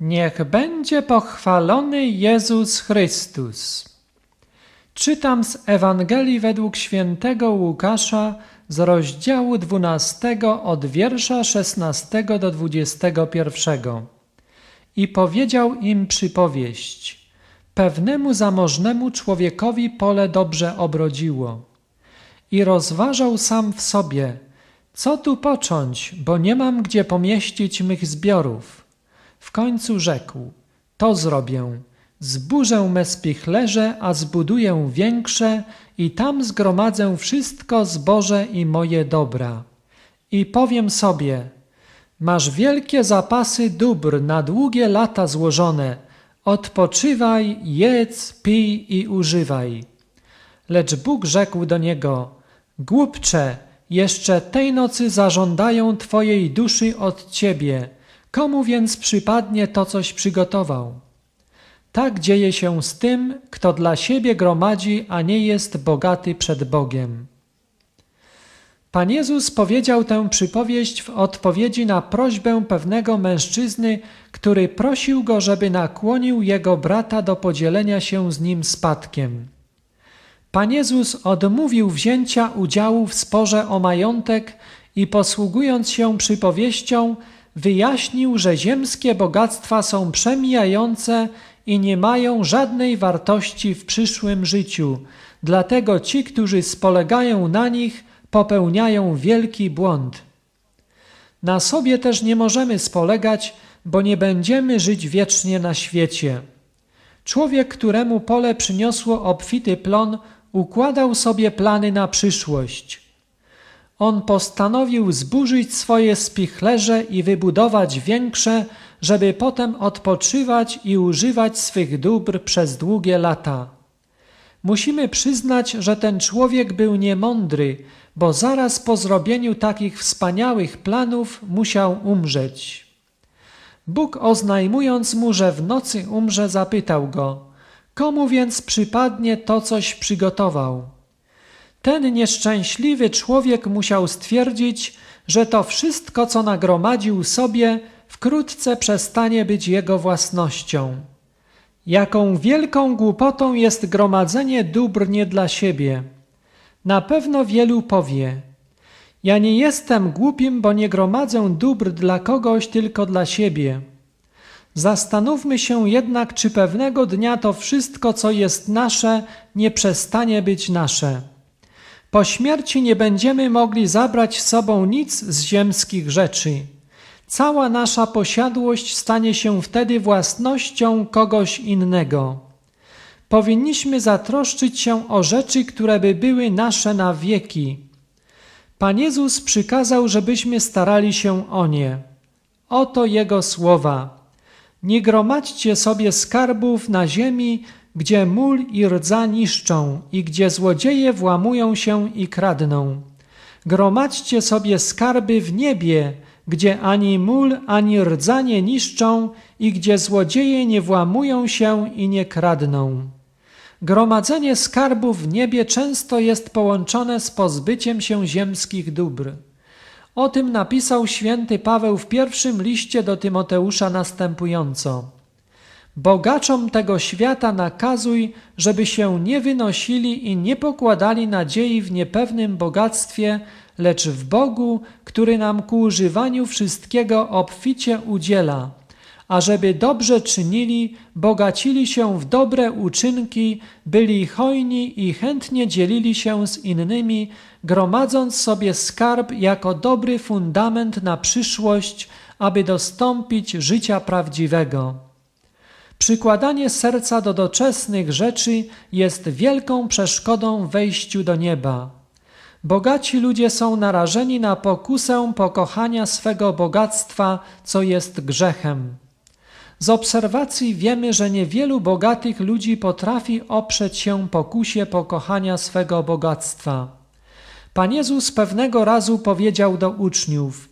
Niech będzie pochwalony Jezus Chrystus. Czytam z Ewangelii według świętego Łukasza z rozdziału 12 od wiersza 16 do 21. I powiedział im przypowieść. Pewnemu zamożnemu człowiekowi pole dobrze obrodziło. I rozważał sam w sobie, co tu począć, bo nie mam gdzie pomieścić mych zbiorów. W końcu rzekł, to zrobię, zburzę me spichlerze, a zbuduję większe i tam zgromadzę wszystko zboże i moje dobra. I powiem sobie, masz wielkie zapasy dóbr na długie lata złożone, odpoczywaj, jedz, pij i używaj. Lecz Bóg rzekł do niego, głupcze, jeszcze tej nocy zażądają twojej duszy od ciebie, komu więc przypadnie to coś przygotował? Tak dzieje się z tym, kto dla siebie gromadzi, a nie jest bogaty przed Bogiem. Pan Jezus powiedział tę przypowieść w odpowiedzi na prośbę pewnego mężczyzny, który prosił go, żeby nakłonił jego brata do podzielenia się z nim spadkiem. Pan Jezus odmówił wzięcia udziału w sporze o majątek i posługując się przypowieścią, wyjaśnił, że ziemskie bogactwa są przemijające i nie mają żadnej wartości w przyszłym życiu. Dlatego ci, którzy spolegają na nich, popełniają wielki błąd. Na sobie też nie możemy spolegać, bo nie będziemy żyć wiecznie na świecie. Człowiek, któremu pole przyniosło obfity plon, układał sobie plany na przyszłość. On postanowił zburzyć swoje spichlerze i wybudować większe, żeby potem odpoczywać i używać swych dóbr przez długie lata. Musimy przyznać, że ten człowiek był niemądry, bo zaraz po zrobieniu takich wspaniałych planów musiał umrzeć. Bóg oznajmując mu, że w nocy umrze, zapytał go: Komu więc przypadnie to, coś przygotował? Ten nieszczęśliwy człowiek musiał stwierdzić, że to wszystko, co nagromadził sobie, wkrótce przestanie być jego własnością. Jaką wielką głupotą jest gromadzenie dóbr nie dla siebie. Na pewno wielu powie: Ja nie jestem głupim, bo nie gromadzę dóbr dla kogoś, tylko dla siebie. Zastanówmy się jednak, czy pewnego dnia to wszystko, co jest nasze, nie przestanie być nasze. Po śmierci nie będziemy mogli zabrać z sobą nic z ziemskich rzeczy. Cała nasza posiadłość stanie się wtedy własnością kogoś innego. Powinniśmy zatroszczyć się o rzeczy, które by były nasze na wieki. Pan Jezus przykazał, żebyśmy starali się o nie. Oto Jego słowa. Nie gromadźcie sobie skarbów na ziemi, gdzie mól i rdza niszczą i gdzie złodzieje włamują się i kradną. Gromadźcie sobie skarby w niebie, gdzie ani mól, ani rdza nie niszczą i gdzie złodzieje nie włamują się i nie kradną. Gromadzenie skarbów w niebie często jest połączone z pozbyciem się ziemskich dóbr. O tym napisał święty Paweł w pierwszym liście do Tymoteusza następująco. Bogaczom tego świata nakazuj, żeby się nie wynosili i nie pokładali nadziei w niepewnym bogactwie, lecz w Bogu, który nam ku używaniu wszystkiego obficie udziela, ażeby dobrze czynili, bogacili się w dobre uczynki, byli hojni i chętnie dzielili się z innymi, gromadząc sobie skarb jako dobry fundament na przyszłość, aby dostąpić życia prawdziwego. Przykładanie serca do doczesnych rzeczy jest wielką przeszkodą wejściu do nieba. Bogaci ludzie są narażeni na pokusę pokochania swego bogactwa, co jest grzechem. Z obserwacji wiemy, że niewielu bogatych ludzi potrafi oprzeć się pokusie pokochania swego bogactwa. Pan Jezus pewnego razu powiedział do uczniów: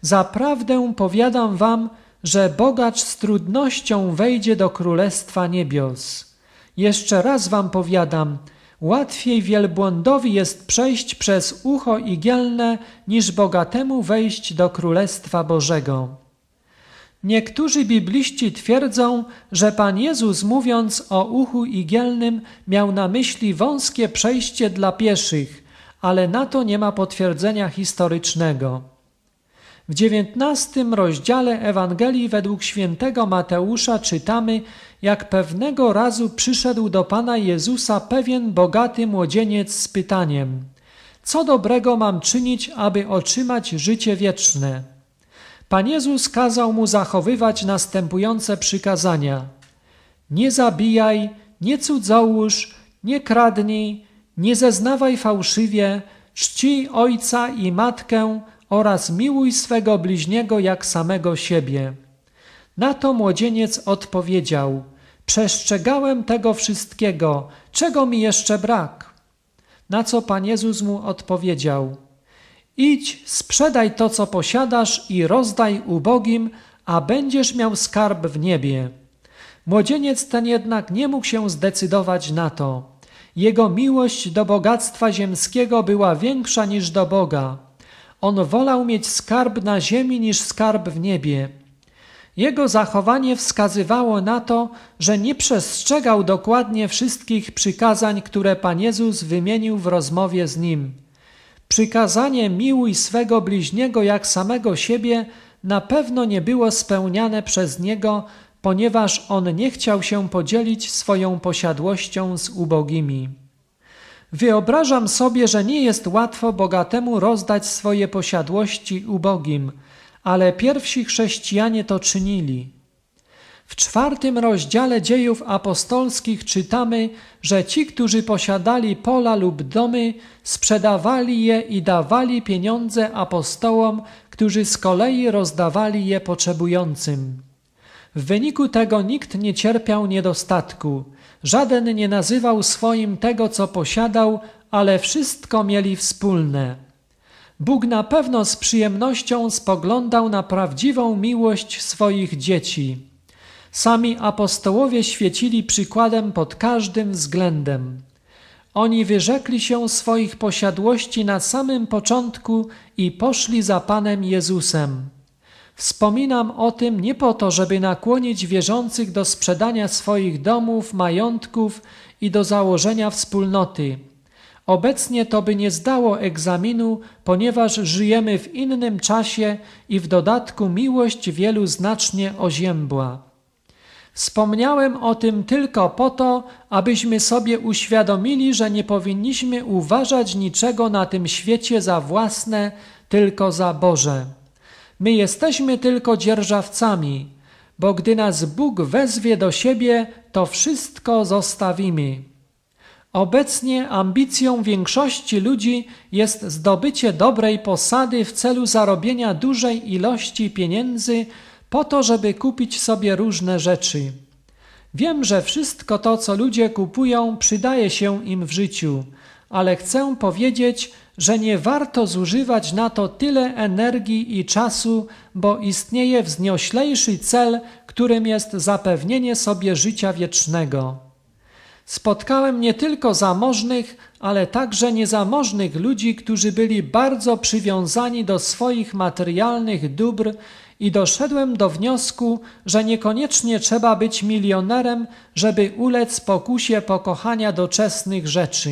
Zaprawdę powiadam wam, że bogacz z trudnością wejdzie do królestwa niebios. Jeszcze raz wam powiadam, łatwiej wielbłądowi jest przejść przez ucho igielne, niż bogatemu wejść do królestwa Bożego. Niektórzy bibliści twierdzą, że Pan Jezus mówiąc o uchu igielnym miał na myśli wąskie przejście dla pieszych, ale na to nie ma potwierdzenia historycznego. W dziewiętnastym rozdziale Ewangelii według świętego Mateusza czytamy, jak pewnego razu przyszedł do Pana Jezusa pewien bogaty młodzieniec z pytaniem: Co dobrego mam czynić, aby otrzymać życie wieczne? Pan Jezus kazał mu zachowywać następujące przykazania: Nie zabijaj, nie cudzołóż, nie kradnij, nie zeznawaj fałszywie, czcij ojca i matkę oraz miłuj swego bliźniego jak samego siebie. Na to młodzieniec odpowiedział: Przestrzegałem tego wszystkiego, czego mi jeszcze brak? Na co Pan Jezus mu odpowiedział: Idź, sprzedaj to, co posiadasz i rozdaj ubogim, a będziesz miał skarb w niebie. Młodzieniec ten jednak nie mógł się zdecydować na to. Jego miłość do bogactwa ziemskiego była większa niż do Boga. On wolał mieć skarb na ziemi niż skarb w niebie. Jego zachowanie wskazywało na to, że nie przestrzegał dokładnie wszystkich przykazań, które Pan Jezus wymienił w rozmowie z nim. Przykazanie miłuj swego bliźniego jak samego siebie na pewno nie było spełniane przez niego, ponieważ on nie chciał się podzielić swoją posiadłością z ubogimi. Wyobrażam sobie, że nie jest łatwo bogatemu rozdać swoje posiadłości ubogim, ale pierwsi chrześcijanie to czynili. W czwartym rozdziale dziejów apostolskich czytamy, że ci, którzy posiadali pola lub domy, sprzedawali je i dawali pieniądze apostołom, którzy z kolei rozdawali je potrzebującym. W wyniku tego nikt nie cierpiał niedostatku, żaden nie nazywał swoim tego, co posiadał, ale wszystko mieli wspólne. Bóg na pewno z przyjemnością spoglądał na prawdziwą miłość swoich dzieci. Sami apostołowie świecili przykładem pod każdym względem. Oni wyrzekli się swoich posiadłości na samym początku i poszli za Panem Jezusem. Wspominam o tym nie po to, żeby nakłonić wierzących do sprzedania swoich domów, majątków i do założenia wspólnoty. Obecnie to by nie zdało egzaminu, ponieważ żyjemy w innym czasie i w dodatku miłość wielu znacznie oziębła. Wspomniałem o tym tylko po to, abyśmy sobie uświadomili, że nie powinniśmy uważać niczego na tym świecie za własne, tylko za Boże. My jesteśmy tylko dzierżawcami, bo gdy nas Bóg wezwie do siebie, to wszystko zostawimy. Obecnie ambicją większości ludzi jest zdobycie dobrej posady w celu zarobienia dużej ilości pieniędzy, po to, żeby kupić sobie różne rzeczy. Wiem, że wszystko to, co ludzie kupują, przydaje się im w życiu, ale chcę powiedzieć, że nie warto zużywać na to tyle energii i czasu, bo istnieje wznioślejszy cel, którym jest zapewnienie sobie życia wiecznego. Spotkałem nie tylko zamożnych, ale także niezamożnych ludzi, którzy byli bardzo przywiązani do swoich materialnych dóbr i doszedłem do wniosku, że niekoniecznie trzeba być milionerem, żeby ulec pokusie pokochania doczesnych rzeczy.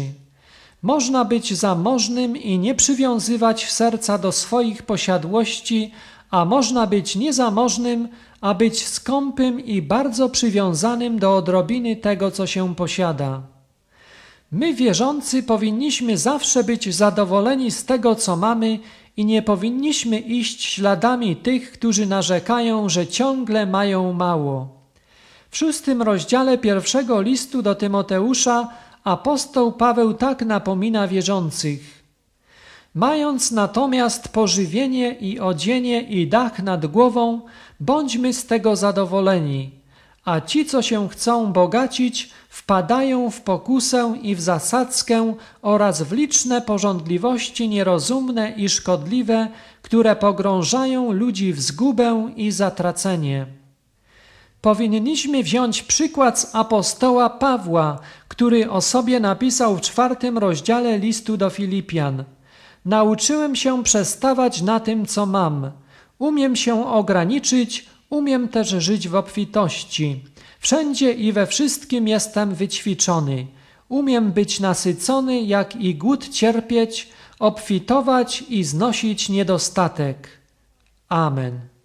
Można być zamożnym i nie przywiązywać serca do swoich posiadłości, a można być niezamożnym, a być skąpym i bardzo przywiązanym do odrobiny tego, co się posiada. My, wierzący, powinniśmy zawsze być zadowoleni z tego, co mamy i nie powinniśmy iść śladami tych, którzy narzekają, że ciągle mają mało. W szóstym rozdziale pierwszego listu do Tymoteusza apostoł Paweł tak napomina wierzących. Mając natomiast pożywienie i odzienie i dach nad głową, bądźmy z tego zadowoleni, a ci, co się chcą bogacić, wpadają w pokusę i w zasadzkę oraz w liczne porządliwości nierozumne i szkodliwe, które pogrążają ludzi w zgubę i zatracenie powinniśmy wziąć przykład z apostoła Pawła, który o sobie napisał w czwartym rozdziale listu do Filipian. Nauczyłem się przestawać na tym, co mam. Umiem się ograniczyć, umiem też żyć w obfitości. Wszędzie i we wszystkim jestem wyćwiczony. Umiem być nasycony, jak i głód cierpieć, obfitować i znosić niedostatek. Amen.